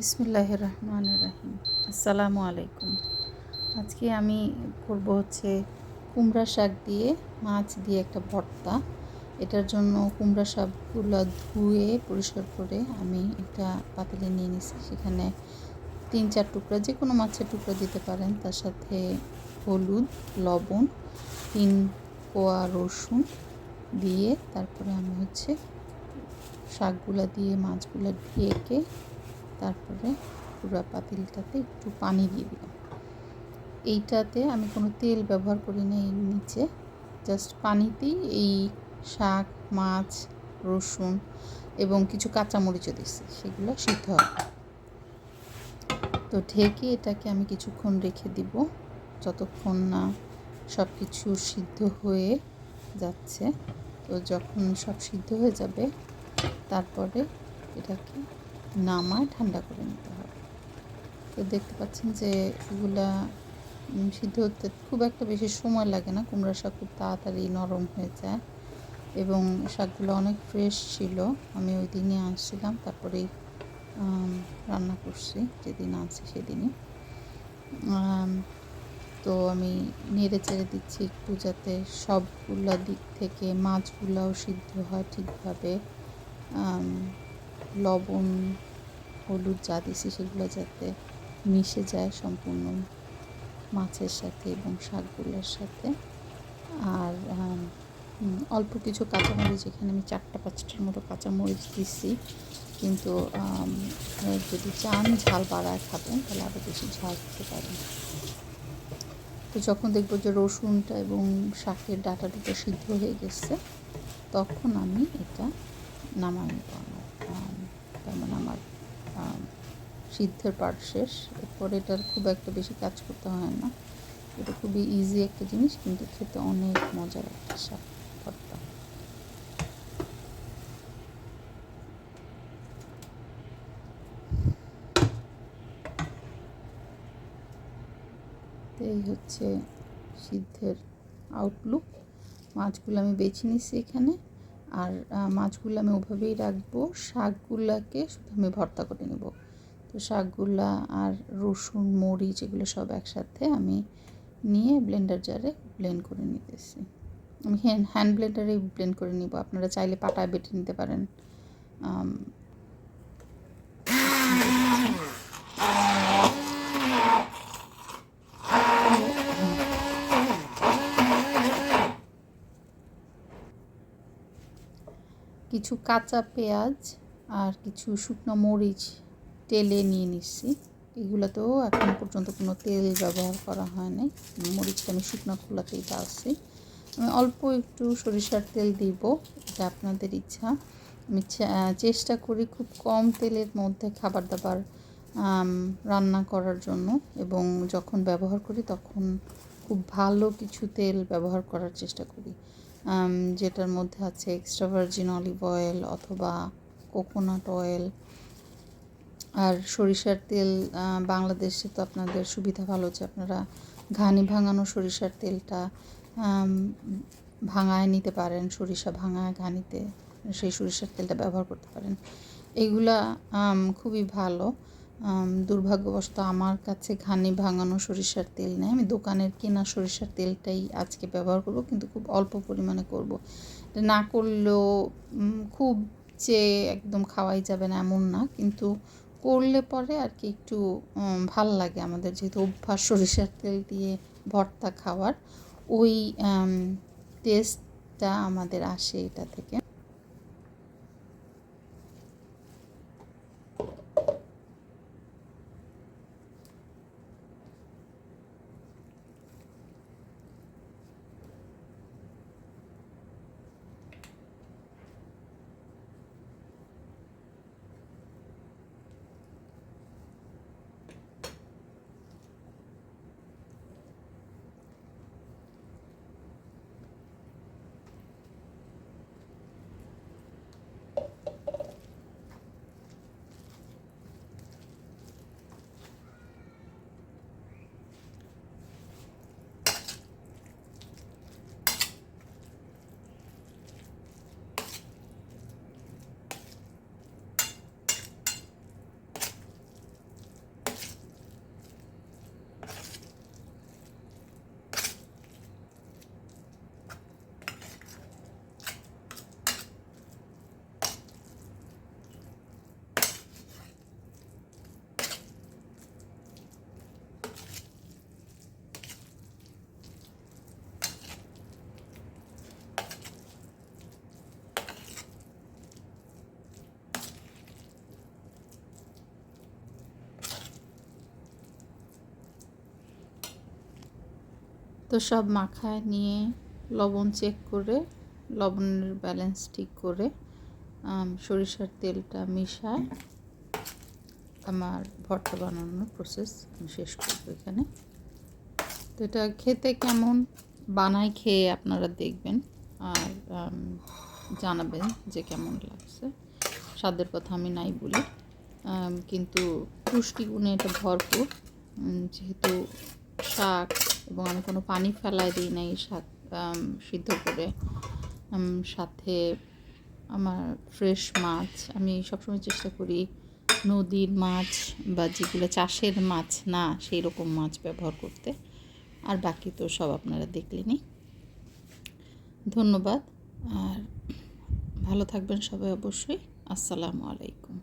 বিসমুল্লাহ রহমান রাহিম। আসসালামু আলাইকুম। আজকে আমি করব হচ্ছে কুমড়া শাক দিয়ে, মাছ দিয়ে একটা ভর্তা। এটার জন্য কুমড়া শাকগুলো ধুয়ে, পরিষ্কার করে আমি একটা পাতিলে নিয়ে নিছি। সেখানে তিন চার টুকরা যে কোনো মাছের টুকরা দিতে পারেন। তার সাথে হলুদ, লবণ, তিন কোয়া রসুন দিয়ে তারপরে আমি হচ্ছে শাকগুলো দিয়ে, মাছগুলো ঢেকে তারপরে পুরো পাতিলটাতে একটু পানি দিয়ে দিলাম। এইটাতে আমি কোনো তেল ব্যবহার করি না এর নিচে জাস্ট পানিতেই এই শাক, মাছ, রসুন এবং কিছু কাঁচামরিচও দিচ্ছি সেগুলো সিদ্ধ হবে। তো ঢেকে এটাকে আমি কিছুক্ষণ রেখে দিব, যতক্ষণ না সব কিছু সিদ্ধ হয়ে যাচ্ছে। তো যখন সব সিদ্ধ হয়ে যাবে, তারপরে এটাকে নামায়, ঠান্ডা করে নিতে হবে তো দেখতে পাচ্ছেন যে এগুলা সিদ্ধ হতে খুব একটা বেশি সময় লাগে না। কুমড়া শাক খুব তাড়াতাড়ি নরম হয়ে যায় এবং শাকগুলো অনেক ফ্রেশ ছিল। আমি ওই দিনই আনছিলাম তারপরেই রান্না করছি, যেদিন আনছি সেদিনই। তো আমি নেড়ে চেড়ে দিচ্ছি একটু যাতে সবগুলো দিক থেকে মাছগুলোও সিদ্ধ হয় ঠিকভাবে। লবণ, হলুদ যা দিছি সেগুলো যাতে মিশে যায় সম্পূর্ণ মাছের সাথে এবং শাকগুলোর সাথে। আর অল্প কিছু কাঁচামরিচ, এখানে আমি চারটা পাঁচটার মতো কাঁচামরিচ দিচ্ছি কিন্তু যদি চান ঝাল বাড়ায় খাবেন, তাহলে আরও বেশি ঝাল খেতে পারেন। তো যখন দেখব যে রসুনটা এবং শাকের ডাটা দুটো সিদ্ধ হয়ে গেছে, তখন আমি এটা নামাই নেব আমার তার মানে আমার সিদ্ধের পার্ট শেষ। এরপর এটার খুব একটা বেশি কাজ করতে হয় না। এটা খুবই ইজি একটা জিনিস, কিন্তু খেতে অনেক মজার একটা শাক ভর্তা। এই হচ্ছে সিদ্ধের আউটলুক মাছগুলো আমি বেছে নিচ্ছি এখানে। আর মাছগুলো আমি ওভাবেই রাখব। শাকগুলাকে শুধু আমি ভর্তা করে নেব। তো শাকগুলা আর রসুন, মরিচ এগুলো সব একসাথে আমি নিয়ে ব্লেন্ডার জারে ব্লেন্ড করে নিতেছি। আমি হ্যান্ড ব্লেন্ডারে ব্লেন্ড করে নিব। আপনারা চাইলে পাটায় বেটে নিতে পারেন। কিছু কাঁচা পেঁয়াজ আর কিছু শুকনো মরিচ তেলে নিয়ে নিচ্ছি। এগুলোতেও এখন পর্যন্ত কোনো তেল ব্যবহার করা হয় নাই। মরিচটা আমি শুকনো খোলাতেই ডালছি আমি অল্প একটু সরিষার তেল দিব, এটা আপনাদের ইচ্ছা। আমি চেষ্টা করি খুব কম তেলের মধ্যে খাবার দাবার রান্না করার জন্য এবং যখন ব্যবহার করি তখন খুব ভালো কিছু তেল ব্যবহার করার চেষ্টা করি। যেটার মধ্যে আছে এক্সট্রা ভার্জিন অলিভ অয়েল অথবা কোকোনাট অয়েল আর সরিষার তেল বাংলাদেশে তো আপনাদের সুবিধা ভালো যে আপনারা ঘানি ভাঙানো সরিষার তেলটা ভাঙায় নিতে পারেন, সরিষা ভাঙায় ঘানিতে সেই সরিষার তেলটা ব্যবহার করতে পারেন। এগুলা খুবই ভালো। দুর্ভাগ্যবশত আমার কাছে ঘানি ভাঙানো সরিষার তেল নেই। আমি দোকানের কেনা সরিষার তেলটাই আজকে ব্যবহার করব, কিন্তু খুব অল্প পরিমাণে করব। এটা না করলেও খুব যে একদম খাওয়াই যাবে না এমন না, কিন্তু করলে পরে আর কি একটু ভালো লাগে আমাদের যেহেতু অভ্যাস সরিষার তেল দিয়ে ভর্তা খাওয়ার। ওই টেস্টটা আমাদের আসে এটা থেকে। তো সব মাখায় নিয়ে লবণ চেক করে, লবণের ব্যালেন্স ঠিক করে সরিষার তেলটা মিশায় আমার ভর্তা বানানোর প্রসেস আমি শেষ করব এখানে। তো এটা খেতে কেমন? বানায় খেয়ে আপনারা দেখবেন আর জানাবেন যে কেমন লাগছে। স্বাদের কথা আমি নাই বলি। কিন্তু পুষ্টিগুণে এটা ভরপুর। যেহেতু শাক এবং আমি কোনো পানি ফেলায় দিই নাই শাক সিদ্ধ করে। সাথে আমার ফ্রেশ মাছ, আমি সবসময় চেষ্টা করি নদীর মাছ বা যেগুলো চাষের মাছ, না সেই রকম মাছ ব্যবহার করতে। আর বাকি তো সব আপনারা দেখলেনই। ধন্যবাদ। আর ভালো থাকবেন সবাই অবশ্যই। আসসালামু আলাইকুম।